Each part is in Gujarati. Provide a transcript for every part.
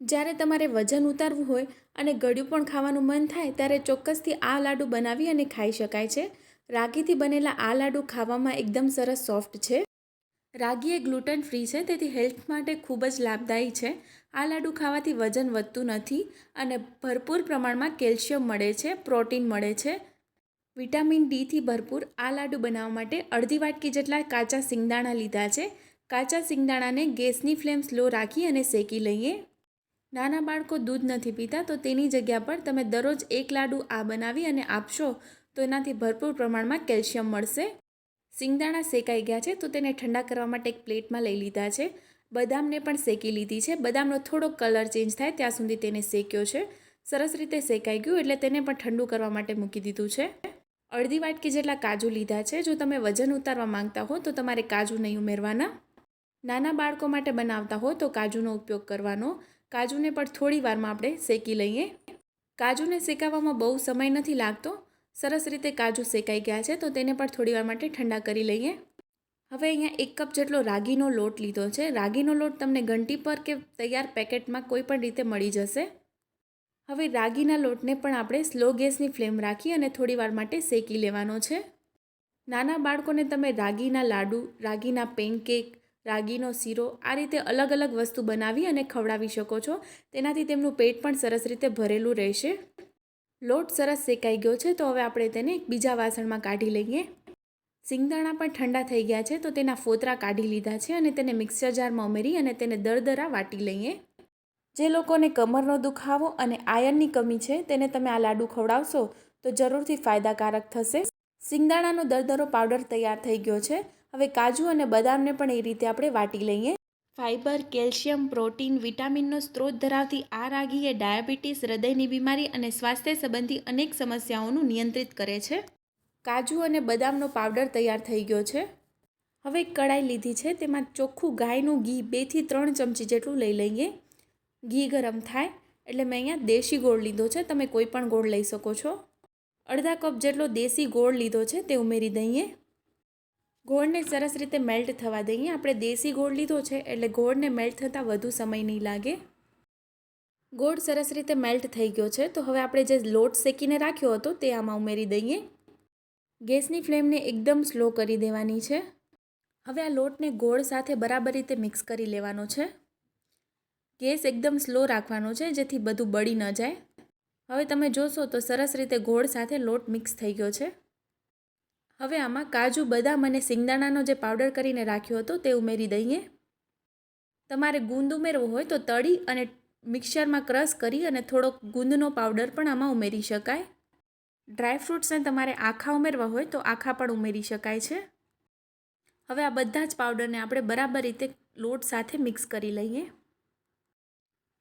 જ્યારે તમારે વજન ઉતારવું હોય અને ગળ્યું પણ ખાવાનું મન થાય, ત્યારે ચોક્કસથી આ લાડુ બનાવી અને ખાઈ શકાય છે. રાગીથી બનેલા આ લાડુ ખાવામાં એકદમ સરસ સોફ્ટ છે. રાગી એ ગ્લુટન ફ્રી છે, તેથી હેલ્થ માટે ખૂબ જ લાભદાયી છે. આ લાડુ ખાવાથી વજન વધતું નથી અને ભરપૂર પ્રમાણમાં કેલ્શિયમ મળે છે, પ્રોટીન મળે છે. વિટામિન ડીથી ભરપૂર આ લાડુ બનાવવા માટે અડધી વાટકી જેટલા કાચા સિંગદાણા લીધા છે. કાચા સિંગદાણાને ગેસની ફ્લેમ સ્લો રાખી અને શેકી લઈએ. નાના બાળકો દૂધ નથી પીતા, તો તેની જગ્યા પર તમે દરરોજ એક લાડુ આ બનાવી અને આપશો, તો એનાથી ભરપૂર પ્રમાણમાં કેલ્શિયમ મળશે. સિંગદાણા શેકાઈ ગયા છે, તો તેને ઠંડા કરવા માટે એક પ્લેટમાં લઈ લીધા છે. બદામને પણ શેકી લીધી છે. બદામનો થોડોક કલર ચેન્જ થાય ત્યાં સુધી તેને શેક્યો છે. સરસ રીતે શેકાઈ ગયું, એટલે તેને પણ ઠંડુ કરવા માટે મૂકી દીધું છે. અડધી વાટકી જેટલા કાજુ લીધા છે. જો તમે વજન ઉતારવા માંગતા હો, તો તમારે કાજુ નહીં ઉમેરવાના. નાના બાળકો માટે બનાવતા હો, તો કાજુનો ઉપયોગ કરવાનો. કાજુને પણ થોડી વારમાં આપણે શેકી લઈએ. કાજુને શેકાવવામાં બહુ સમય નથી લાગતો. સરસ રીતે કાજુ શેકાઈ ગયા છે, તો તેને પણ થોડી વાર માટે ઠંડા કરી લઈએ. હવે અહીંયા એક કપ જેટલો રાગીનો લોટ લીધો છે. રાગીનો લોટ તમને ઘંટી પર કે તૈયાર પેકેટમાં કોઈ પણ રીતે મળી જશે. હવે રાગીના લોટને પણ આપણે સ્લો ગેસની ફ્લેમ રાખી અને થોડી વાર માટે શેકી લેવાનો છે. નાના બાળકોને તમે રાગીના લાડુ, રાગીના પેનકેક રાગીનો શીરો આ રીતે અલગ અલગ વસ્તુ બનાવી અને ખવડાવી શકો છો. તેનાથી તેમનું પેટ પણ સરસ રીતે ભરેલું રહેશે. લોટ સરસ શેકાઈ ગયો છે, તો હવે આપણે તેને બીજા વાસણમાં કાઢી લઈએ. સિંગદાણા પણ ઠંડા થઈ ગયા છે, તો તેના ફોતરા કાઢી લીધા છે અને તેને મિક્સર જારમાં ઉમેરી અને તેને દરદરા વાટી લઈએ. જે લોકોને કમરનો દુખાવો અને આયર્નની કમી છે, તેને તમે આ લાડુ ખવડાવશો તો જરૂરથી ફાયદાકારક થશે. સિંગદાણાનો દરદરો પાવડર તૈયાર થઈ ગયો છે હવે કાજુ અને બદામને પણ એ રીતે આપણે વાટી લઈએ. ફાઇબર કેલ્શિયમ, પ્રોટીન, વિટામિનનો સ્ત્રોત ધરાવતી આ રાગી એ ડાયાબિટીસ હૃદયની બીમારી અને સ્વાસ્થ્ય સંબંધી અનેક સમસ્યાઓનું નિયંત્રિત કરે છે. કાજુ અને બદામનો પાવડર તૈયાર થઈ ગયો છે. હવે કડાઈ લીધી છે, તેમાં ચોખ્ખું ગાયનું ઘી બેથી ત્રણ ચમચી જેટલું લઈ લઈએ. ઘી ગરમ થાય, એટલે મેં અહીંયા દેશી ગોળ લીધો છે, તમે કોઈ પણ ગોળ લઈ શકો છો. અડધા કપ જેટલો દેશી ગોળ લીધો છે, તે ઉમેરી દઈએ. ગોળને સરસ રીતે મેલ્ટ થવા દઈએ. આપણે દેશી ગોળ લીધો છે એટલે ગોળને મેલ્ટ થતાં વધુ સમય નહીં લાગે. ગોળ સરસ રીતે મેલ્ટ થઈ ગયો છે. તો હવે આપણે જે લોટ શેકીને રાખ્યો હતો તે આમાં ઉમેરી દઈએ. ગેસની ફ્લેમને એકદમ સ્લો કરી દેવાની છે. હવે આ લોટને ગોળ સાથે બરાબર રીતે મિક્સ કરી લેવાનો છે. ગેસ એકદમ સ્લો રાખવાનો છે જેથી બધું બળી ન જાય. હવે તમે જોશો તો સરસ રીતે ગોળ સાથે લોટ મિક્સ થઈ ગયો છે. હવે આમાં કાજુ, બદામ અને સિંગદાણાનો જે પાવડર કરીને રાખ્યો હતો તે ઉમેરી દઈએ. તમારે ગુંદ ઉમેરવો હોય તો તળી અને મિક્સરમાં ક્રશ કરી અને થોડોક ગુંદનો પાવડર પણ આમાં ઉમેરી શકાય. ડ્રાય ફ્રૂટ્સને તમારે આખા ઉમેરવા હોય તો આખા પણ ઉમેરી શકાય છે. હવે આ બધા જ પાવડરને આપણે બરાબર રીતે લોટ સાથે મિક્સ કરી લઈએ.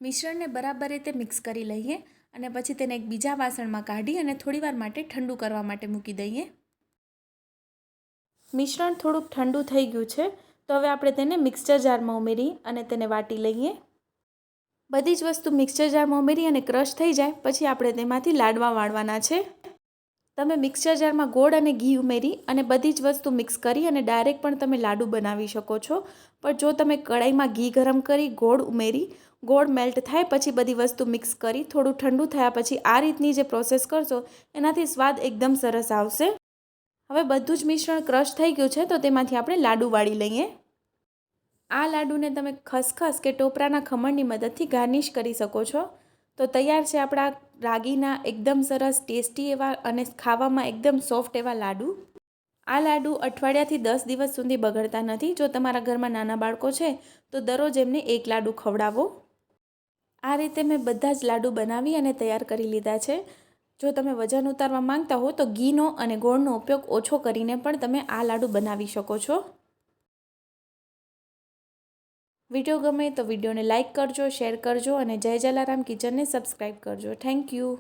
મિશ્રણને બરાબર રીતે મિક્સ કરી લઈએ અને પછી તેને એક બીજા વાસણમાં કાઢી અને થોડીવાર માટે ઠંડુ કરવા માટે મૂકી દઈએ. મિશ્રણ થોડુંક ઠંડુ થઈ ગયું છે, તો હવે આપણે તેને મિક્સચર જારમાં ઉમેરી અને તેને વાટી લઈએ. બધી જ વસ્તુ મિક્સચર જારમાં ઉમેરી અને ક્રશ થઈ જાય, પછી આપણે તેમાંથી લાડવા વાળવાના છે. તમે મિક્સચર જારમાં ગોળ અને ઘી ઉમેરી અને બધી જ વસ્તુ મિક્સ કરી અને ડાયરેક્ટ પણ તમે લાડુ બનાવી શકો છો. પણ જો તમે કડાઈમાં ઘી ગરમ કરી ગોળ ઉમેરી, ગોળ મેલ્ટ થાય પછી બધી વસ્તુ મિક્સ કરી, થોડું ઠંડુ થયા પછી આ રીતની જે પ્રોસેસ કરશો, એનાથી સ્વાદ એકદમ સરસ આવશે. હવે બધું જ મિશ્રણ ક્રશ થઈ ગયું છે, તો તેમાંથી આપણે લાડુ વાળી લઈએ. આ લાડુને તમે ખસખસ કે ટોપરાના ખમણની મદદથી ગાર્નિશ કરી શકો છો. તો તૈયાર છે આપણા રાગીના એકદમ સરસ, ટેસ્ટી એવા અને ખાવામાં એકદમ સોફ્ટ એવા લાડુ. આ લાડુ અઠવાડિયાથી દસ દિવસ સુધી બગડતા નથી. જો તમારા ઘરમાં નાના બાળકો છે, તો દરરોજ એમને એક લાડુ ખવડાવો. આ રીતે મેં બધા જ લાડુ બનાવી અને તૈયાર કરી લીધા છે. જો તમે વજન ઉતારવા માંગતા હો તો ઘીનો અને ગોળનો ઉપયોગ ઓછો કરીને પણ તમે આ લાડુ બનાવી શકો છો. વીડિયો ગમે તો વિડીયોને લાઇક કરજો, શેર કરજો અને જય જલારામ કિચનને સબસ્ક્રાઈબ કરજો. Thank you.